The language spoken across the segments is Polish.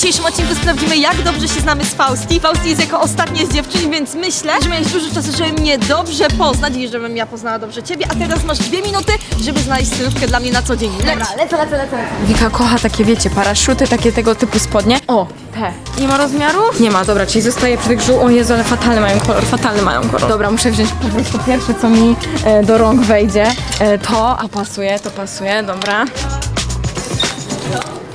dzisiejszym odcinku sprawdzimy, jak dobrze się znamy z Fausti. Fausti jest jako ostatnia z dziewczyn, więc myślę, że miałeś dużo czasu, żeby mnie dobrze poznać i żebym ja poznała dobrze ciebie, a teraz masz dwie minuty, żeby znaleźć stylówkę dla mnie na co dzień. Leć! lecę, lecę, lecę. Wika kocha takie, wiecie, paraszuty, takie tego typu spodnie. O, te. Nie ma rozmiaru? Nie ma, dobra, czyli zostaje przy tych żół. O Jezu, ale fatalny mają kolor, fatalny mają kolor. Dobra, muszę wziąć po prostu pierwsze, co mi e, do rąk wejdzie. E, to, a pasuje, to pasuje, dobra.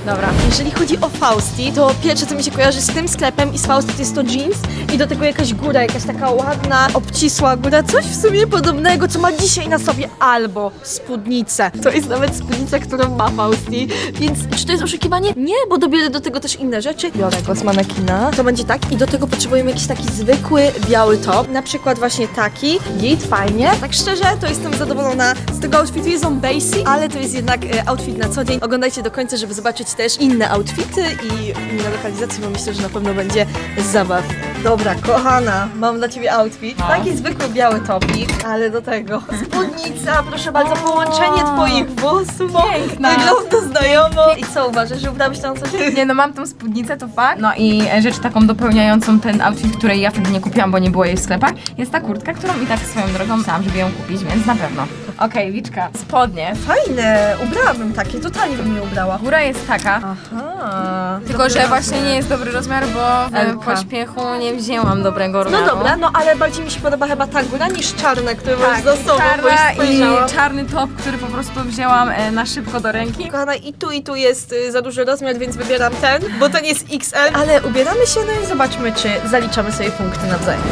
Dobra. Jeżeli chodzi o Fausti, to pierwsze co mi się kojarzy z tym sklepem i z Fausti to jest to jeans i do tego jakaś góra, jakaś taka ładna, obcisła góra, coś w sumie podobnego, co ma dzisiaj na sobie, albo spódnicę. To jest nawet spódnica, którą ma Fausti, więc czy to jest oszukiwanie? Nie, bo dobiorę do tego też inne rzeczy. Biorę go z manekina. To będzie tak i do tego potrzebujemy jakiś taki zwykły, biały top, na przykład właśnie taki, git, fajnie. Tak szczerze, to jestem zadowolona z tego outfitu, jest on basic, ale to jest jednak e, outfit na co dzień. Oglądajcie do końca, żeby zobaczyć też inne outfity i inne lokalizacje, bo myślę, że na pewno będzie zabaw. Dobra, kochana, mam dla ciebie outfit. Taki zwykły biały topik, ale do tego spódnica, proszę bardzo, połączenie twoich włosów. Piękna. Wygląda znajomo. I co, uważasz, że ubrałeś to na co dzień? Nie no, mam tą spódnicę, to fakt. No i e, rzecz taką dopełniającą ten outfit, której ja wtedy nie kupiłam, bo nie było jej w sklepach, jest ta kurtka, którą i tak swoją drogą myślałam, żeby ją kupić, więc na pewno. Okej, Wiczka, spodnie. Fajne, ubrałabym takie, totalnie bym je ubrała. Góra jest taka, Aha. tylko że właśnie nie jest dobry rozmiar, bo w Elka. pośpiechu nie wzięłam dobrego No rozmiaru. dobra, no ale bardziej mi się podoba chyba ta góra niż czarne, które masz Tak, za sobą, bo już czarna i spojrzałam. czarny top, który po prostu wzięłam e, na szybko do ręki. Kochana, i tu, i tu jest y, za duży rozmiar, więc wybieram ten, bo ten jest XL. Ale ubieramy się, no i zobaczmy, czy zaliczamy sobie punkty nawzajem.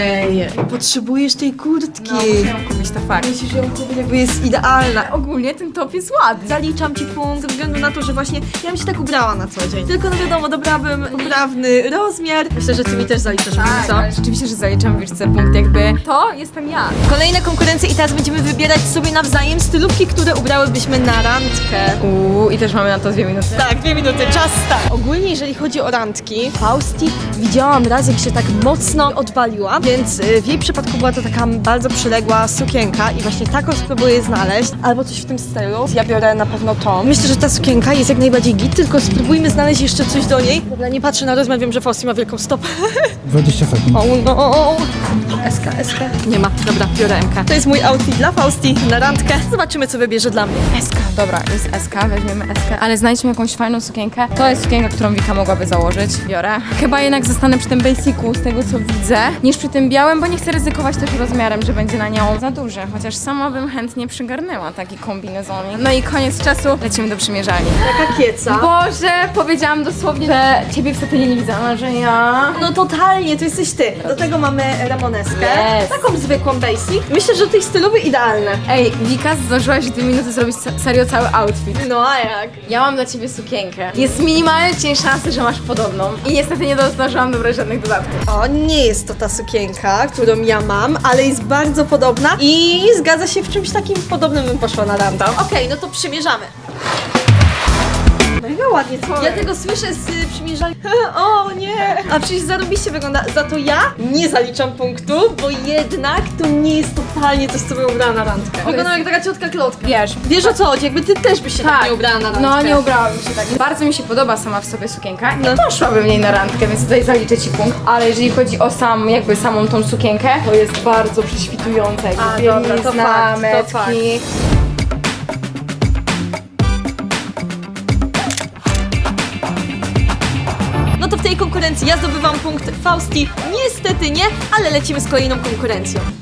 and Ej, potrzebujesz tej kurtki. No, musiałam kupić to fakt. Musisz ją kupić, jakby jest idealna. Ogólnie ten top jest ładny. Zaliczam ci punkt ze względu na to, że właśnie ja bym się tak ubrała na co dzień. Tylko no wiadomo, dobrałabym poprawny rozmiar. Myślę, że ty mi też zaliczasz punkt, Tak, co? ale rzeczywiście, że zaliczam wieczce punkt jakby. To jestem ja. Kolejne konkurencje i teraz będziemy wybierać sobie nawzajem stylówki, które ubrałybyśmy na randkę. Uuu, i też mamy na to dwie minuty. Tak, dwie minuty, czas start. Ogólnie jeżeli chodzi o randki, Fausti widziałam raz, jak się tak mocno odwaliła, więc y, w jej przypadku była to taka bardzo przyległa sukienka i właśnie taką spróbuję znaleźć, albo coś w tym stylu. Ja biorę na pewno tą. Myślę, że ta sukienka jest jak najbardziej git, tylko spróbujmy znaleźć jeszcze coś do niej. Dobra, nie patrzę na rozmiar, wiem, że Fausti ma wielką stopę. 20 sekund. O no! SK, SK. Nie ma, dobra, biorę MK. To jest mój outfit dla Fausti na randkę. Zobaczymy, co wybierze dla mnie. SK, dobra, jest SK, weźmiemy SK, ale znajdźmy jakąś fajną sukienkę. To jest sukienka, którą Wika mogłaby założyć. Biorę. Chyba jednak zostanę przy tym basicu, z tego co widzę, niż przy tym białym, bo nie chcę ryzykować też rozmiarem, że będzie na nią za duże. Chociaż sama bym chętnie przygarnęła taki kombinezonik. No i koniec czasu, lecimy do przymierzalni. Taka kieca. Boże, powiedziałam dosłownie, że ciebie w nie nie widziałam, że ja... No totalnie, to jesteś ty. Do tego mamy Yes. Taką zwykłą basic. Myślę, że tej stylowy idealne. Ej, Wika, zdążyłaś w dwie minuty zrobić se- serio cały outfit. No a jak? Ja mam dla ciebie sukienkę. Jest minimalny cień szansy, że masz podobną. I niestety nie zdążyłam dobrać żadnych dodatków. O, nie jest to ta sukienka, którą ja mam, ale jest bardzo podobna i zgadza się w czymś takim podobnym bym poszła na randkę. Okej, no to przymierzamy. Mega ładnie, co? Ja tego słyszę z y, przymierzania. O nie! A przecież zarobiście wygląda. Za to ja nie zaliczam punktu, bo jednak to nie jest totalnie coś, co bym ubrała na randkę. Wyglądam jak taka ciotka klotka. Wiesz, Wiesz o co chodzi, jakby ty też byś się tak, nie ubrała na randkę. No, nie ubrałabym się tak. Bardzo mi się podoba sama w sobie sukienka. Nie No. poszłabym w niej na randkę, więc tutaj zaliczę ci punkt. Ale jeżeli chodzi o sam, jakby samą tą sukienkę, to jest bardzo prześwitująca. Jakby A, dobra, to bielizna, fakt, to metki. fakt. Konkurencji ja zdobywam punkt Fausti. Niestety nie, ale lecimy z kolejną konkurencją.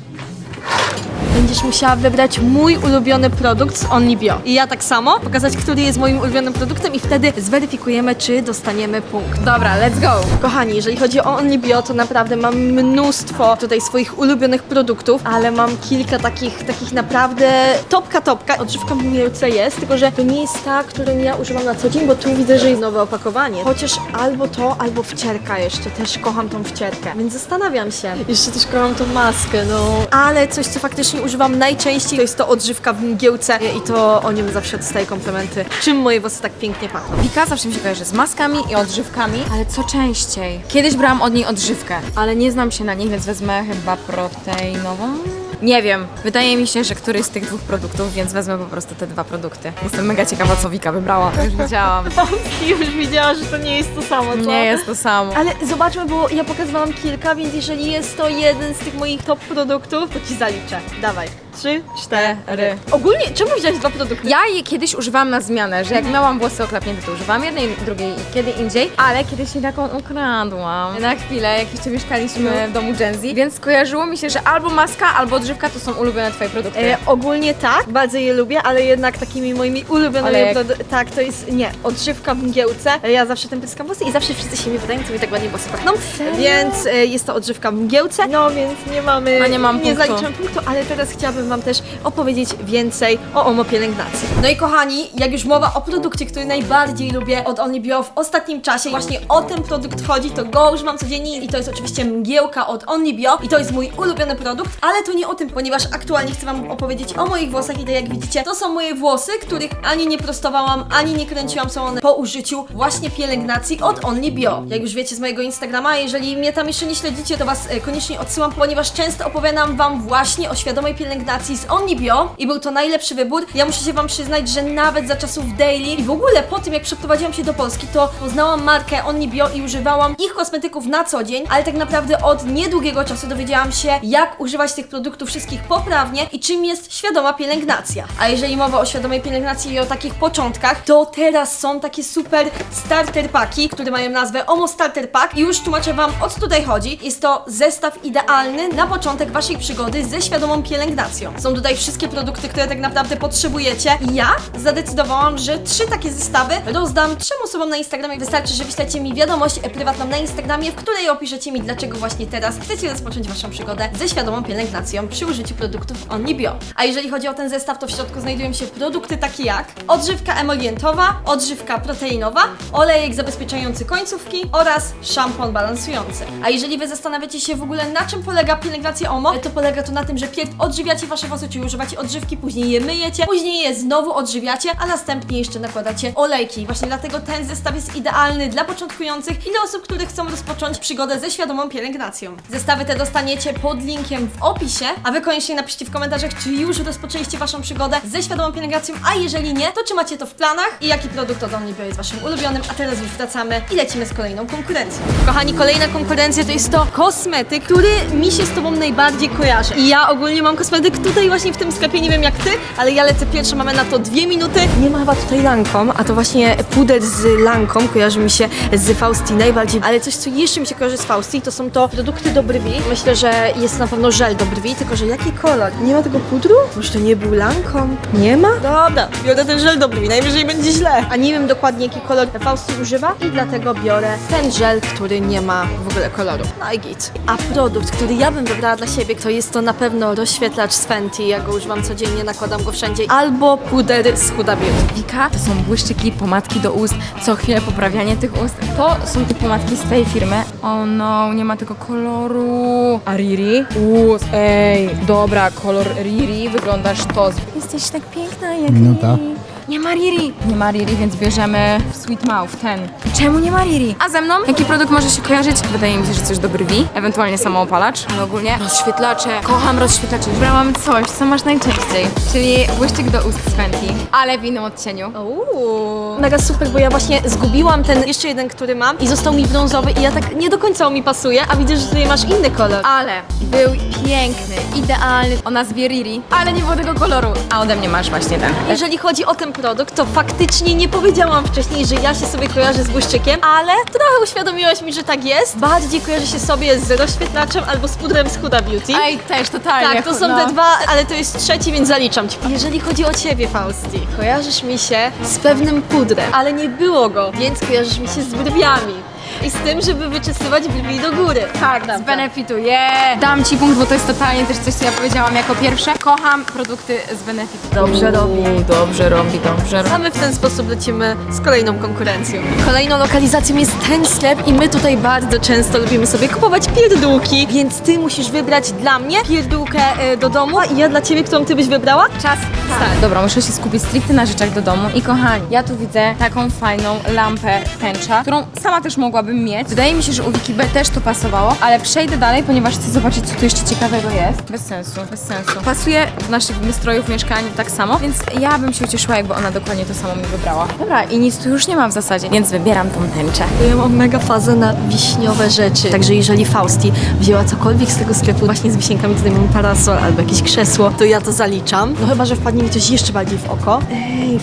Będziesz musiała wybrać mój ulubiony produkt z OnlyBio. I ja tak samo, pokazać, który jest moim ulubionym produktem i wtedy zweryfikujemy, czy dostaniemy punkt. Dobra, let's go. Kochani, jeżeli chodzi o OnlyBio, to naprawdę mam mnóstwo tutaj swoich ulubionych produktów, ale mam kilka takich, takich naprawdę topka topka. Odżywka Mielce jest, tylko że to nie jest ta, którą ja używam na co dzień, bo tu widzę, że jest nowe opakowanie. Chociaż albo to, albo wcierka jeszcze. Też kocham tą wcierkę, więc zastanawiam się. Jeszcze też kocham tą maskę, no. Ale coś, co faktycznie używam najczęściej, to jest to odżywka w mgiełce i to o nim zawsze dostaję komplementy. Czym moje włosy tak pięknie pachną? Wika zawsze mi się kojarzy z maskami i odżywkami, ale co częściej? Kiedyś brałam od niej odżywkę, ale nie znam się na nich, więc wezmę chyba proteinową. Nie wiem. Wydaje mi się, że któryś z tych dwóch produktów, więc wezmę po prostu te dwa produkty. Jestem mega ciekawa, co Wika wybrała. Już widziałam. Już widziała, że to nie jest to samo, co? Nie jest to samo. Ale zobaczmy, bo ja pokazywałam kilka, więc jeżeli jest to jeden z tych moich top produktów, to ci zaliczę. Dawaj. Trzy, cztery. Ogólnie, czemu wziąłeś dwa produkty? Ja je kiedyś używałam na zmianę, że jak miałam włosy oklepnięte, to używałam jednej, drugiej i kiedy indziej, ale kiedyś się taką ukradłam. Na chwilę, jak jeszcze mieszkaliśmy w domu Gen Z, więc skojarzyło mi się, że albo maska, albo odżywka to są ulubione twoje produkty. E, ogólnie tak, bardzo je lubię, ale jednak takimi moimi ulubionymi Olejek. produ- Tak, to jest, nie, odżywka w mgiełce. E, Ja zawsze tym pryskam włosy i zawsze wszyscy się mi wydają, co mi tak ładnie włosy pachną. Więc e, jest to odżywka w mgiełce. No więc nie mamy, A nie mam punktu. zaliczam punktu, ale teraz chciałabym wam też opowiedzieć więcej o OMO pielęgnacji. No i kochani, jak już mowa o produkcie, który najbardziej lubię od Only Bio w ostatnim czasie, właśnie o ten produkt chodzi, to go używam codziennie i to jest oczywiście mgiełka od Only Bio i to jest mój ulubiony produkt, ale to nie o tym, ponieważ aktualnie chcę wam opowiedzieć o moich włosach i tak jak widzicie, to są moje włosy, których ani nie prostowałam, ani nie kręciłam, są one po użyciu właśnie pielęgnacji od Only Bio. Jak już wiecie z mojego Instagrama, jeżeli mnie tam jeszcze nie śledzicie, to was e, koniecznie odsyłam, ponieważ często opowiadam wam właśnie o świadomej pielęgnacji z Only Bio i był to najlepszy wybór. Ja muszę się wam przyznać, że nawet za czasów daily i w ogóle po tym jak przeprowadziłam się do Polski, to poznałam markę Only Bio i używałam ich kosmetyków na co dzień, ale tak naprawdę od niedługiego czasu dowiedziałam się, jak używać tych produktów wszystkich poprawnie i czym jest świadoma pielęgnacja. A jeżeli mowa o świadomej pielęgnacji i o takich początkach, to teraz są takie super starter paki, które mają nazwę Omo Starter Pack i już tłumaczę wam o co tutaj chodzi. Jest to zestaw idealny na początek waszej przygody ze świadomą pielęgnacją. Są tutaj wszystkie produkty, które tak naprawdę potrzebujecie i ja zadecydowałam, że trzy takie zestawy rozdam trzem osobom na Instagramie. Wystarczy, że wyślecie mi wiadomość prywatną na Instagramie, w której opiszecie mi, dlaczego właśnie teraz chcecie rozpocząć waszą przygodę ze świadomą pielęgnacją przy użyciu produktów Only Bio. A jeżeli chodzi o ten zestaw, to w środku znajdują się produkty takie jak odżywka emolientowa, odżywka proteinowa, olejek zabezpieczający końcówki oraz szampon balansujący. A jeżeli wy zastanawiacie się w ogóle na czym polega pielęgnacja OMO, to polega to na tym, że pierw odżywiacie wasze czyli używacie odżywki, później je myjecie, później je znowu odżywiacie, a następnie jeszcze nakładacie olejki. Właśnie dlatego ten zestaw jest idealny dla początkujących i dla osób, które chcą rozpocząć przygodę ze świadomą pielęgnacją. Zestawy te dostaniecie pod linkiem w opisie, a wy koniecznie napiszcie w komentarzach, czy już rozpoczęliście waszą przygodę ze świadomą pielęgnacją, a jeżeli nie, to czy macie to w planach i jaki produkt od Only Bio jest waszym ulubionym, a teraz już wracamy i lecimy z kolejną konkurencją. Kochani, kolejna konkurencja to jest to kosmetyk, który mi się z tobą najbardziej kojarzy. I ja ogólnie mam kosmetyk tutaj właśnie w tym sklepie, nie wiem jak ty, ale ja lecę pierwsza, mamy na to dwie minuty. Nie ma chyba tutaj Lancome, a to właśnie puder z Lancome kojarzy mi się z Fausti najbardziej, ale coś co jeszcze mi się kojarzy z Fausti, to są to produkty do brwi. Myślę, że jest na pewno żel do brwi, tylko że jaki kolor? Nie ma tego pudru? Może to nie był Lancome? Nie ma? Dobra, biorę ten żel do brwi, najwyżej będzie źle. A nie wiem dokładnie jaki kolor Fausti używa i dlatego biorę ten żel, który nie ma w ogóle koloru. No i git. A produkt, który ja bym wybrała dla siebie, to jest to na pewno rozświetlacz z Fenty, ja go używam codziennie, nakładam go wszędzie, albo puder z Huda Beauty. Wika to są błyszczyki, pomadki do ust, co chwilę poprawianie tych ust. To są te pomadki z tej firmy. O no, nie ma tego koloru. A Riri? Ust, ej, dobra, kolor Riri, wyglądasz to. Jesteś tak piękna jak Minuta. Riri. Nie ma Riri. Nie ma Riri, więc bierzemy Sweet Mouth, ten. Czemu nie ma Riri? A ze mną? Jaki produkt może się kojarzyć? Wydaje mi się, że coś do brwi, ewentualnie samoopalacz, ale ogólnie rozświetlacze. Kocham rozświetlacze. Wybrałam coś, co masz najczęściej, czyli błyszczyk do ust z Fenty, ale w innym odcieniu. Uuu. Mega super, bo ja właśnie zgubiłam ten jeszcze jeden, który mam i został mi brązowy i ja tak nie do końca on mi pasuje, a widzę, że tutaj masz inny kolor. Ale był piękny, idealny, o nazwie Riri, ale nie było tego koloru. A ode mnie masz właśnie ten. Jeżeli chodzi o ten produkt, to faktycznie nie powiedziałam wcześniej, że ja się sobie kojarzę z błyszczykiem, ale trochę uświadomiłaś mi, że tak jest. Bardziej kojarzy się sobie z rozświetlaczem albo z pudrem z Huda Beauty. Ej, też totalnie. Tak, to są no. te dwa, ale to jest trzeci, więc zaliczam ci. Jeżeli chodzi o ciebie, Fausti, kojarzysz mi się z pewnym pudrem, ale nie było go, więc kojarzysz mi się z brwiami. I z tym, żeby wyczesywać brwi do góry. Tak, z benefitu, yeah. Dam ci punkt, bo to jest totalnie też coś, co ja powiedziałam jako pierwsze. Kocham produkty z benefitu. Dobrze robi. Dobrze robi, dobrze robi. A my w ten sposób lecimy z kolejną konkurencją. Kolejną lokalizacją jest ten sklep i my tutaj bardzo często lubimy sobie kupować pierdółki, więc ty musisz wybrać dla mnie pierdółkę e, do domu, a ja dla ciebie, którą ty byś wybrała? Czas tak. Dobra, muszę się skupić stricte na rzeczach do domu. I kochani, ja tu widzę taką fajną lampę tęcza, którą sama też mogłabym mogłabym mieć. Wydaje mi się, że u Wiki B też to pasowało, ale przejdę dalej, ponieważ chcę zobaczyć, co tu jeszcze ciekawego jest. Bez sensu, bez sensu. Pasuje do naszych wystrojów mieszkań tak samo, więc ja bym się ucieszyła, jakby ona dokładnie to samo mi wybrała. Dobra, i nic tu już nie ma w zasadzie, więc wybieram tą tęczę. Ja mam mega fazę na wiśniowe rzeczy. Także jeżeli Fausti wzięła cokolwiek z tego sklepu właśnie z wisienkami, tutaj mam parasol albo jakieś krzesło, to ja to zaliczam. No chyba, że wpadnie mi coś jeszcze bardziej w oko. Ej,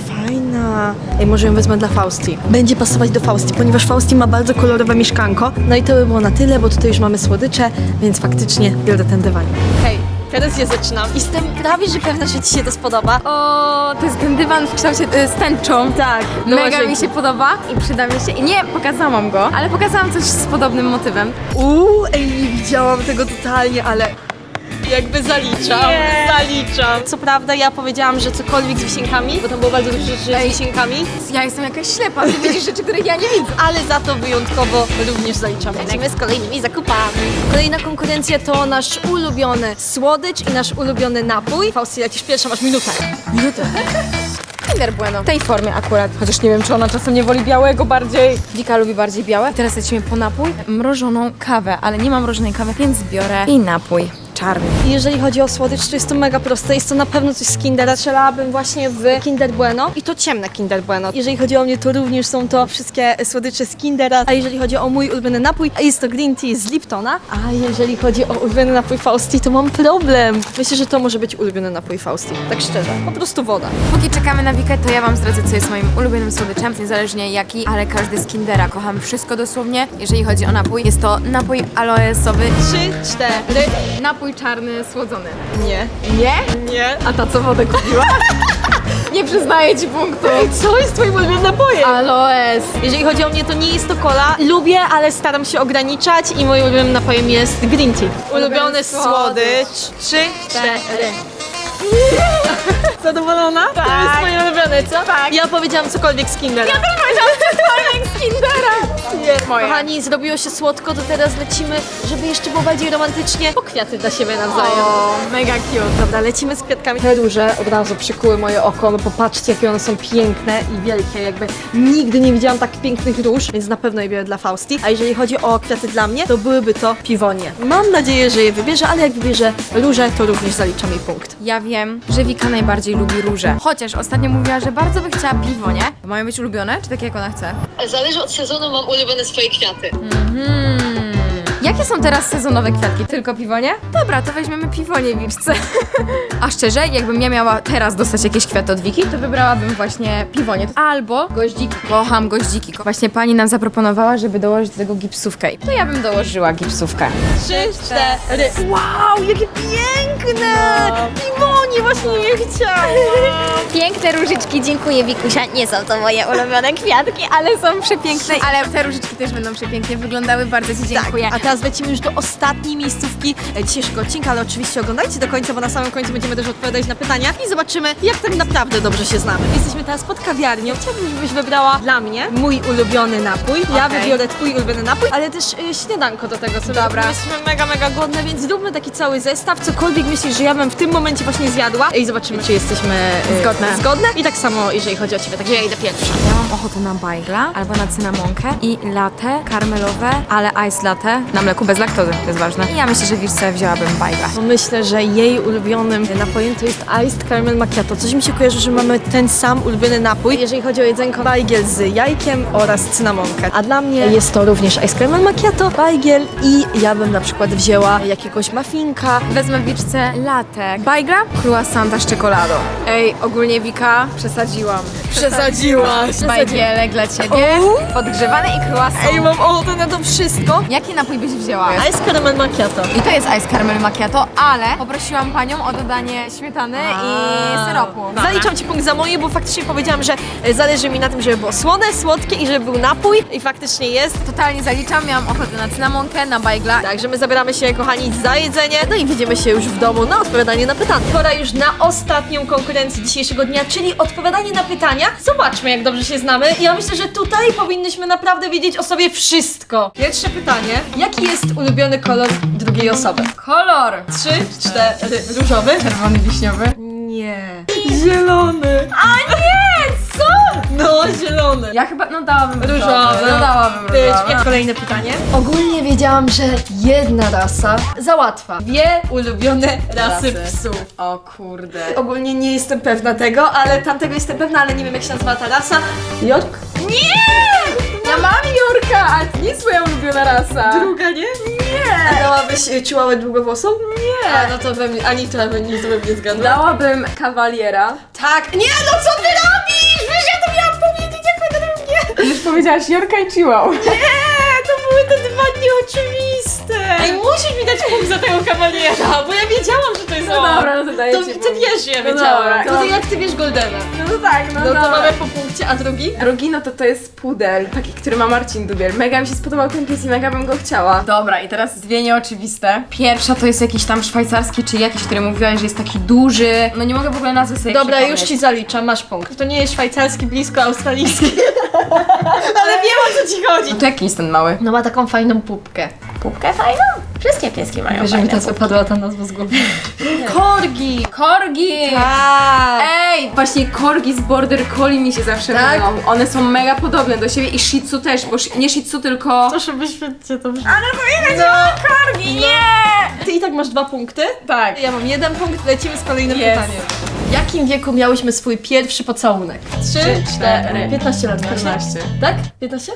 fajna. Ej, może ją wezmę dla Fausti. Będzie pasować do Fausti, ponieważ Fausti ma bardzo kolorowe mieszkanko. No i to by było na tyle, bo tutaj już mamy słodycze, więc faktycznie biorę ten dywanik. Hej, teraz ja zaczynam. Jestem prawie, że pewna, że Ci się to spodoba. O, to jest ten dywan w kształcie y, z tęczą. Tak, Mega mi się podoba i przyda mi się. I nie pokazałam go, ale pokazałam coś z podobnym motywem. Uuu, ej, nie widziałam tego totalnie, ale jakby zaliczam, Nie. zaliczam. Co prawda ja powiedziałam, że cokolwiek z wisienkami, bo tam było bardzo dużo rzeczy z wisienkami, Ja jestem jakaś ślepa, ty widzisz rzeczy, których ja nie widzę. ale za to wyjątkowo również zaliczam. Lecimy z kolejnymi zakupami. Kolejna konkurencja to nasz ulubiony słodycz i nasz ulubiony napój. Fausti, lecisz pierwsza, masz minutę. Minutę. Kinder Bueno. W tej formie akurat. Chociaż nie wiem, czy ona czasem nie woli białego bardziej. Wika lubi bardziej białe. Teraz lecimy po napój. Mrożoną kawę, ale nie mam mrożonej kawy, więc biorę i napój czarny. I jeżeli chodzi o słodycz, to jest to mega proste. Jest to na pewno coś z Kindera. Strzelałabym właśnie w Kinder Bueno i to ciemne Kinder Bueno. Jeżeli chodzi o mnie, to również są to wszystkie słodycze z Kindera. A jeżeli chodzi o mój ulubiony napój, jest to green tea z Liptona. A jeżeli chodzi o ulubiony napój Fausti, to mam problem. Myślę, że to może być ulubiony napój Fausti. Tak szczerze. Po prostu woda. Póki czekamy na Wikę, to ja wam zdradzę, co jest moim ulubionym słodyczem, niezależnie jaki, ale każdy z Kindera. Kocham wszystko dosłownie. Jeżeli chodzi o napój, jest to napój aloesowy. Trzy, cztery. Napój czarny słodzony. Nie. Nie? Nie. A ta co wodę kupiła? nie przyznaję ci punktu. Co jest twoim ulubionym napojem? Aloes. Jeżeli chodzi o mnie, to nie jest to cola. Lubię, ale staram się ograniczać i moim ulubionym napojem jest green tea. Ulubiony słodycz. Trzy, cztery. Zadowolona? To jest twoje ulubione, co? Tak. Ja powiedziałam cokolwiek z Kindera. Ja Powiedziałam cokolwiek z Kindera. Moje. Kochani, zrobiło się słodko, to teraz lecimy, żeby jeszcze było bardziej romantycznie, po kwiaty dla siebie nawzajem. O, mega cute. Dobra, lecimy z kwiatkami. Te róże od razu przykuły moje oko, no popatrzcie, jakie one są piękne i wielkie, jakby nigdy nie widziałam tak pięknych róż, więc na pewno je biorę dla Fausti. A jeżeli chodzi o kwiaty dla mnie, to byłyby to piwonie. Mam nadzieję, że je wybierze, ale jak wybierze róże, to również zaliczam jej punkt. Ja wiem, że Wika najbardziej lubi róże. Chociaż ostatnio mówiła, że bardzo by chciała piwo, nie? Mają być ulubione, czy takie jak ona chce? Zależy od sezonu, mam ulubione swoje kwiaty. Hmm. Jakie są teraz sezonowe kwiatki? Tylko piwonie? Dobra, to weźmiemy piwonie Wiczce. A szczerze, jakbym ja miała teraz dostać jakieś kwiaty od Wiki, to wybrałabym właśnie piwonie. Albo goździki. Kocham goździki. Właśnie pani nam zaproponowała, żeby dołożyć do tego gipsówkę. To ja bym dołożyła gipsówkę. Trzy, cztery. Wow, jakie piękne! Piwonie właśnie je chciałam. Piękne różyczki, dziękuję Wikusia. Nie są to moje ulubione kwiatki, ale są przepiękne. Ale te różyczki też będą przepięknie wyglądały. Bardzo Ci dziękuję. A teraz lecimy już do ostatniej miejscówki e, dzisiejszego odcinka, ale oczywiście oglądajcie do końca, bo na samym końcu będziemy też odpowiadać na pytania i zobaczymy, jak tak naprawdę dobrze się znamy. Jesteśmy teraz pod kawiarnią. Chciałabym, żebyś wybrała dla mnie mój ulubiony napój. Ja Okej. wybiorę twój ulubiony napój, ale też y, śniadanko do tego sobie. Dobra. Jesteśmy mega, mega głodne, więc zróbmy taki cały zestaw. Cokolwiek myślisz, że ja bym w tym momencie właśnie zjadła i zobaczymy, czy jesteśmy y, Zgodne. zgodne. I tak samo, jeżeli chodzi o ciebie, także ja idę pierwsza. Ja mam ochotę na bajgla albo na cynamonkę i latte karmelowe, ale ice latte na mleku bez laktozy, to jest ważne. I ja myślę, że wiczce wzięłabym bajgla. Bo myślę, że jej ulubionym napojem to jest Iced Caramel Macchiato. Coś mi się kojarzy, że mamy ten sam ulubiony napój, jeżeli chodzi o jedzonko bajgiel z jajkiem oraz cynamonkę. A dla mnie jest to również Iced Caramel Macchiato, bajgiel i ja bym na przykład wzięła jakiegoś muffinka. Wezmę wiczce latte, bajgla, croissanta z czekoladą. Ej, ogólnie Wika, przesadziłam. Przesadziłaś. Bajgielek dla ciebie, Uuu. podgrzewany i croissant. Ej, mam ochotę na to wszystko. Jaki napój byś wzięła? Iced Caramel Macchiato. I to jest ice caramel macchiato, ale poprosiłam panią o dodanie śmietany i syropu. Zaliczam ci punkt za moje, bo faktycznie powiedziałam, że e, zależy mi na tym, żeby było słone, słodkie i żeby był napój i faktycznie jest. Totalnie zaliczam, miałam ochotę na cynamonkę, na bajgla. Także my zabieramy się, kochani, za jedzenie, no i widzimy się już w domu na odpowiadanie na pytania. Pora już na ostatnią konkurencję dzisiejszego dnia, czyli odpowiadanie na pytania. Zobaczmy, jak dobrze się znamy. Ja myślę, że tutaj powinnyśmy naprawdę wiedzieć o sobie wszystko. Pierwsze pytanie. Jaki jest ulubiony kolor drugiej osoby? Kolor! Trzy, cztery. Różowy? Czerwony wiśniowy. Nie. Zielony. A nie! Co? No, zielony. Ja chyba, no dałabym Różowy. No dałabym różowy. Kolejne pytanie. Ogólnie wiedziałam, że jedna rasa załatwa. Dwie ulubione rasy Rasy. psów. O kurde. Ogólnie nie jestem pewna tego, ale tamtego jestem pewna, ale nie wiem jak się nazywa ta rasa. York? Nie! Ja mam Jorka, a nie jest moja ulubiona rasa. Druga, nie? Nie! A dałabyś y, chihuahua długowłosą? Nie! A, no to we mnie, ani to we mnie, to we mnie zgadła. Dałabym kawaliera. Tak! Nie, no co ty robisz? Wiesz, ja to miałam powiedzieć jako drugie! Już powiedziałaś Jorka i Chihuahua. Nie, to były te dwa nieoczywiste! Ej, musisz mi dać punkt za tego kawaliera, bo ja wiedziałam, że to jest No on. dobra, no to daję To ci ty punkt. wiesz, że ja No wiedziałam. dobra, No to to- jak ty wiesz Goldena? No to tak, no, No to mamy po punkcie, a drugi? Drugi no to to jest pudel, taki, który ma Marcin Dubiel. Mega mi się spodobał ten pies i mega bym go chciała. Dobra, i teraz dwie nieoczywiste. Pierwsza to jest jakiś tam szwajcarski czy jakiś, który mówiłaś, że jest taki duży. No nie mogę w ogóle nazwy sobie Dobra, już przypomnieć. ci zaliczam, masz punkt. To nie jest szwajcarski, blisko australijski. Ale wiem o co ci chodzi. No to jaki jest ten mały? No ma taką fajną pupkę. Pupkę fajną? Wszystkie pieski mają Wiesz, że mi teraz wypadła ta nazwa z głowy. Korgi! Korgi! Tak! Ej, właśnie korgi z Border Collie mi się zawsze Tak? mylą. One są mega podobne do siebie i Shih Tzu też, bo shi- nie Shih Tzu tylko... Proszę wyświetlcie to. Ale powiedzieć no. korgi, nie! Ty i tak masz dwa punkty? Tak. Ja mam jeden punkt, lecimy z kolejnym Jest. pytaniem. W jakim wieku miałyśmy swój pierwszy pocałunek? Trzy, cztery. 15 lat. Kasia? 14. Tak? 15?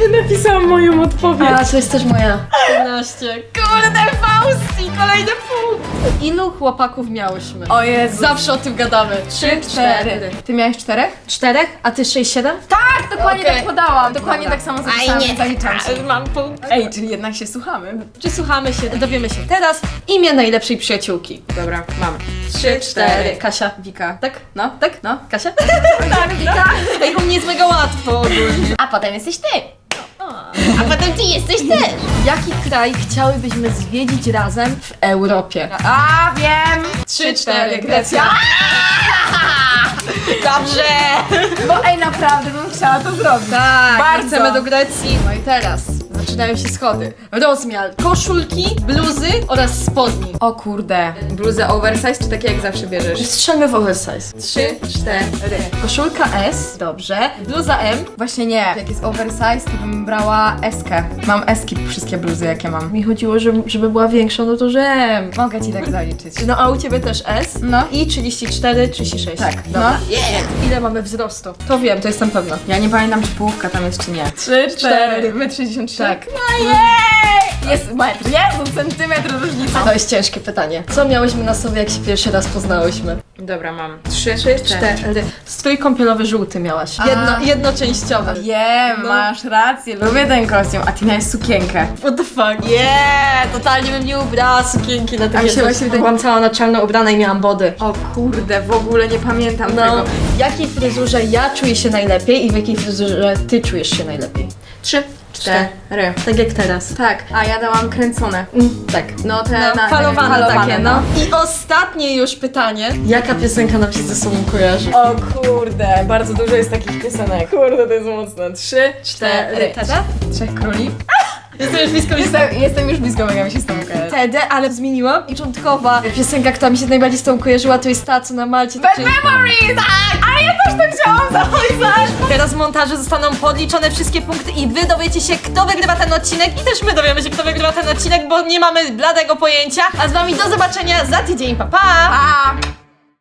Nie napisałam moją odpowiedź. A, to jest też moja. 14. Kurde, Fausti, kolejny punkt. Ilu chłopaków miałyśmy? O Jezu. Zawsze o tym gadamy. Trzy, cztery. Ty miałeś czterech? Czterech? A ty sześć, siedem? Tak, dokładnie Okej. tak podałam. Dokładnie Dobra. tak samo zapisałam, zaliczam się. Mam punkt. Ej, czyli jednak się słuchamy. Czy słuchamy się, dowiemy się teraz imię najlepszej przyjaciółki. Dobra, mam. Trzy, cztery. Kasia. Wika. Tak? No, Tak? no. Kasia? tak, Wika. Ej, u mnie jest mega łatwo ogólnie. A potem jesteś ty. A potem ty jesteś też. Jaki kraj chciałybyśmy zwiedzić razem w Europie? A, wiem! Trzy, cztery. Grecja. Dobrze! Bo ej, naprawdę bym chciała to zrobić. Tak, Bardzo. chcemy do Grecji. No i teraz zaczynają się schody. Rozmiar koszulki, bluzy oraz spodni. O kurde. Bluzę oversize czy takie jak zawsze bierzesz? Strzelmy w oversize. Trzy, cztery. Koszulka S, dobrze. Bluza M. Właśnie nie. Jak jest oversize, to bym brała eskę. Mam eski wszystkie bluzy, jakie mam. Mi chodziło, żeby, żeby była większa, no to że M. Mogę ci tak zaliczyć. No a u ciebie też S? No. I 34, 36. Tak, Dobra. no. Ile mamy wzrostu? To wiem, to jestem pewna. Ja nie pamiętam, czy połówka tam jest, czy nie. Trzy, cztery. Metr 63. Tak. Ojej! Jest metr, Jezu, centymetr różnica. To jest ciężkie pytanie. Co miałyśmy na sobie, jak się pierwszy raz poznałyśmy? Dobra, mam. Trzy, Trzy, cztery. Strój kąpielowy żółty miałaś. Jedno, jednoczęściowy. Wiem, No. masz rację, lubię ten kostium, a ty miałeś sukienkę. What the fuck? Yeah! Totalnie bym nie ubrała sukienki na A takie mi się właśnie wydaje- Byłam cała na czarno ubrana i miałam body. O kurde, w ogóle nie pamiętam No, tego. w jakiej fryzurze ja czuję się najlepiej i w jakiej fryzurze ty czujesz się najlepiej? Trzy, cztery. Tak jak teraz. Tak, a ja dałam kręcone. Mm, tak. No te No, na, falowane, takie, no. I ostatnie już pytanie. Jaka piosenka nam się ze sobą kojarzy? O kurde, bardzo dużo jest takich piosenek. Kurde, to jest mocne. Trzy, cztery. Trzech króli. Jestem już blisko Jestem, jestem już blisko, mega mi się z tą kojarzy. Tedę, ale zmieniłam. I początkowa piosenka, która mi się najbardziej z tą kojarzyła, to jest ta, co na Malcie. Bad Memories! Tak! A ja też to chciałam zapisać! Teraz w montażu zostaną podliczone wszystkie punkty i wy dowiecie się, kto wygrywa ten odcinek i też my dowiemy się, kto wygrywa ten odcinek, bo nie mamy bladego pojęcia. A z wami do zobaczenia za tydzień. Pa, pa! Pa!